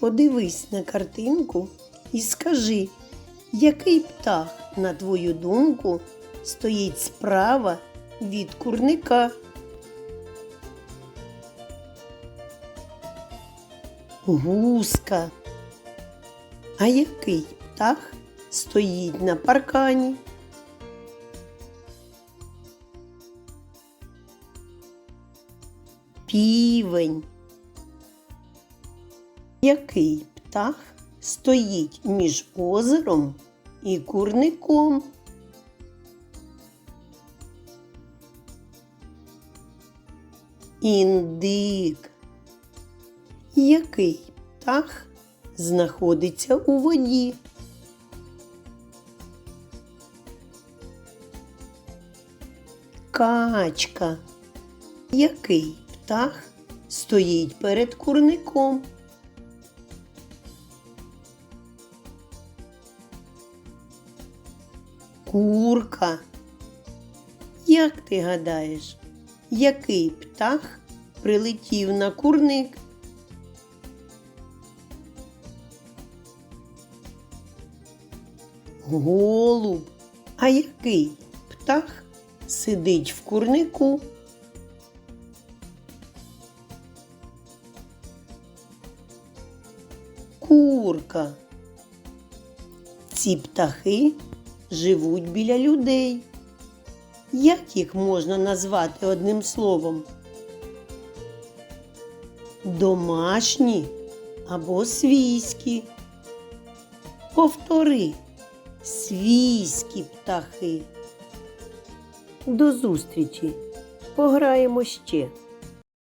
Подивись на картинку і скажи, який птах, на твою думку, стоїть справа від курника? Гуска. А який птах стоїть на паркані? Півень. Який птах стоїть між озером і курником? Індик. Який птах знаходиться у воді? Качка. Який птах стоїть перед курником? Курка. Як ти гадаєш, який птах прилетів на курник? Голуб. А який птах сидить в курнику? Курка. Ці птахи живуть біля людей. Як їх можна назвати одним словом? Домашні або свійські. Повтори свійські птахи. До зустрічі. Пограємо ще.